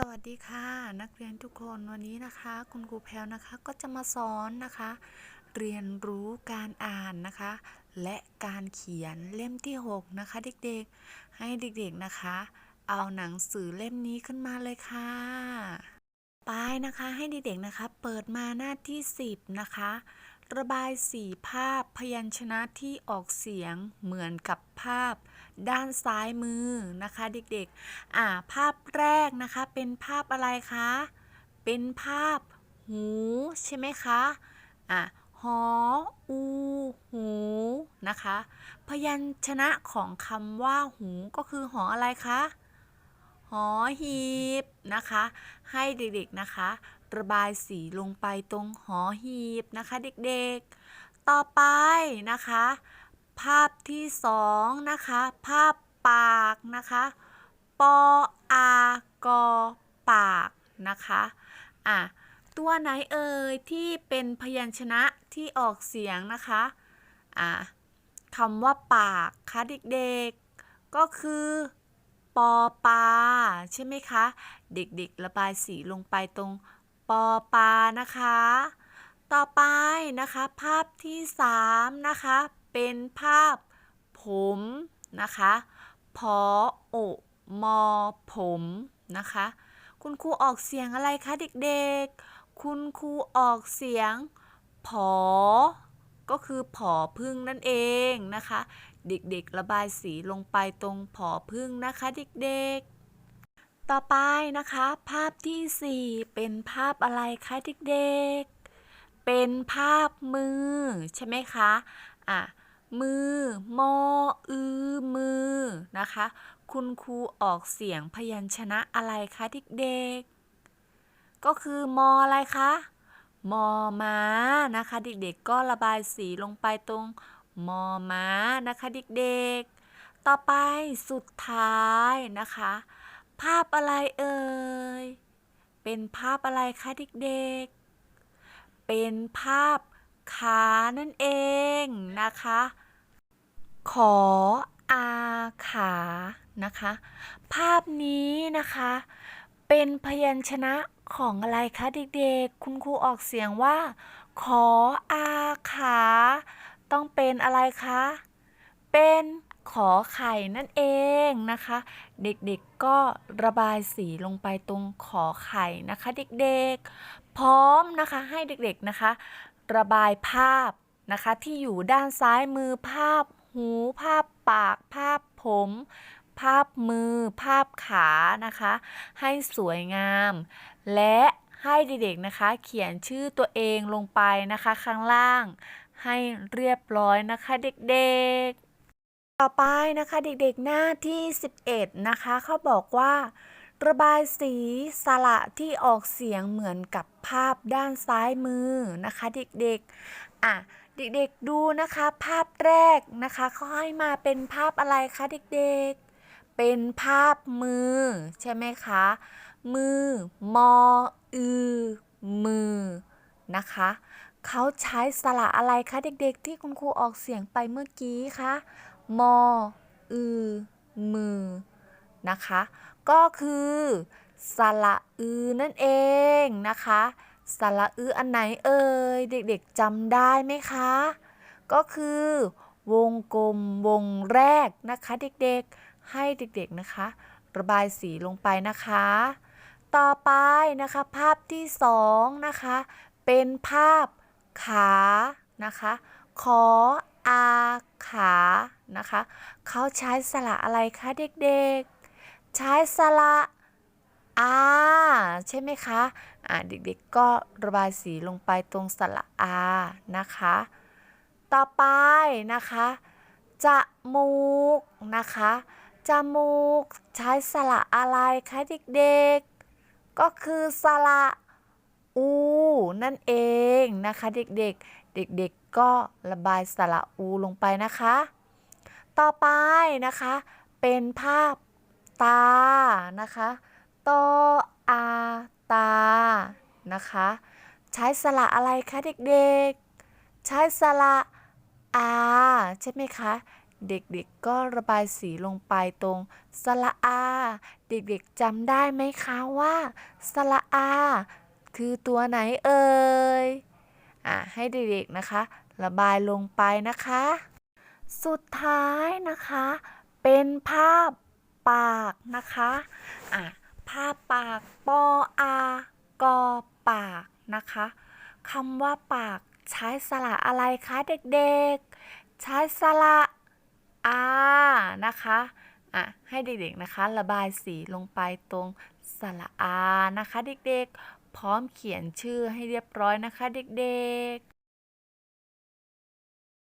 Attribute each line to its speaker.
Speaker 1: สวัสดีค่ะ นักเรียนทุกคนวันนี้นะคะ คุณครูแพลวนะคะก็จะมาสอนนะคะ เรียนรู้การอ่านนะคะ และการเขียนเล่มที่ 6 นะคะ เด็กๆให้เด็กๆนะคะ เอาหนังสือเล่มนี้ขึ้นมาเลยค่ะไปนะคะให้เด็กๆนะคะ เปิดมาหน้าที่ 10 นะคะ ระบายสีภาพพยัญชนะที่ออกเสียงเหมือนกับภาพด้านซ้ายมือนะคะเด็กๆ อ่าภาพแรกนะคะเป็นภาพอะไรคะ เป็นภาพหูใช่ไหมคะอะหออูหูนะคะ พยัญชนะของคำว่าหูก็คือหออะไรคะหอหีบนะคะ ให้เด็กๆนะคะ ระบายสีลงไปตรงหอหีบนะคะเด็กๆ ต่อไปนะคะ ภาพที่สองนะคะ ภาพปากนะคะ ปออากอปากนะคะอะตัวไหนเอ่ยที่เป็นพยัญชนะที่ออกเสียงนะคะอะคำว่าปากคะเด็กๆ ก็คือปอปาใช่ไหมคะ เด็กๆ ระบายสีลงไปตรง ปอปานะคะ ต่อไปนะคะภาพที่สามนะคะ เป็นภาพผมนะคะพอโอมอผมนะคะ คุณครูออกเสียงอะไรคะเด็กๆ คุณครูออกเสียงผอ ก็คือผอพึ่งนั่นเองนะคะ เด็กๆระบายสีลงไปตรงผอพึ่งนะคะเด็กๆ ต่อไปนะคะ ภาพที่ 4 เป็นภาพอะไรคะเด็กๆ เป็นภาพมือ ใช่ไหมคะอะมือมออือมือนะคะ คุณครูออกเสียงพยัญชนะอะไรคะเด็กๆ ก็คือมออะไรคะมอม้านะคะ เด็กๆ ก็ระบายสีลงไปตรงมอม้านะคะเด็กๆ ต่อไปสุดท้ายนะคะ ภาพอะไรเอ่ย เป็นภาพอะไรคะเด็กๆ เป็นภาพขานั่นเองนะคะ ขออาขานะคะ ภาพนี้นะคะ เป็นพยัญชนะของอะไรคะเด็กๆ คุณครูออกเสียงว่า ขออาขา ต้องเป็นอะไรคะ เป็น ขอไข่นั่นเองนะคะ เด็กๆก็ระบายสีลงไปตรงขอไข่นะคะ เด็กๆ พร้อมนะคะให้เด็กๆนะคะ ระบายภาพนะคะที่อยู่ด้านซ้ายมือภาพหู ภาพปาก ภาพผม ภาพมือ ภาพขานะคะ ให้สวยงาม และให้เด็กๆนะคะ เขียนชื่อตัวเองลงไปนะคะข้างล่าง ให้เรียบร้อยนะคะเด็กๆ ต่อไปนะคะเด็กๆหน้าที่ 11 นะคะเขาบอกว่า ระบายสีสระที่ออกเสียงเหมือนกับภาพด้านซ้ายมือนะคะเด็กๆอะเด็กๆดูนะคะภาพแรกนะคะเขาให้มาเป็นภาพอะไรคะเด็กๆ เป็นภาพมือ ใช่ไหมคะ มือ มอ อือ มือนะคะเขาใช้สระอะไรคะเด็กๆ ที่คุณครูออกเสียงไปเมื่อกี้คะ มอ อือ มือ นะคะ ก็คือสระอือนั่นเองนะคะสระอืออันไหนเอ่ย เด็กๆจำได้ไหมคะ ก็คือวงกลมวงแรกนะคะ เด็กๆ ให้เด็กๆนะคะ ระบายสีลงไปนะคะ ต่อไปนะคะภาพที่สองนะคะ เป็นภาพขานะคะ ขออาขา นะคะ เขาใช้สระอะไรคะเด็กๆ ใช้สระอาใช่ไหมคะอ่าเด็กๆก็ระบายสีลงไปตรงสระอานะคะ ต่อไปนะคะจมูกนะคะจมูกใช้สระอะไรคะเด็กๆ ก็คือสระอูนั่นเองนะคะ เด็กๆ เด็กๆ ก็ระบายสระอูลงไปนะคะ ต่อไปนะคะ เป็นภาพตานะคะตออาตานะคะ ใช้สระอะไรคะเด็กๆ ใช้สระอาใช่ไหมคะเด็กๆก็ระบายสีลงไปตรงสระอา เด็กๆจำได้ไหมคะว่าสระอา คือตัวไหนเอ่ย อะให้เด็กๆนะคะ ระบายลงไปนะคะ สุดท้ายนะคะ เป็นภาพปากนะคะอะภาพปากปออากอปากนะคะคำว่าปากใช้สระอะไรคะเด็กๆ ใช้สระอานะคะอะให้เด็กๆนะคะ ระบายสีลงไปตรงสระอานะคะ เด็กๆ พร้อมเขียนชื่อให้เรียบร้อยนะคะ เด็กๆ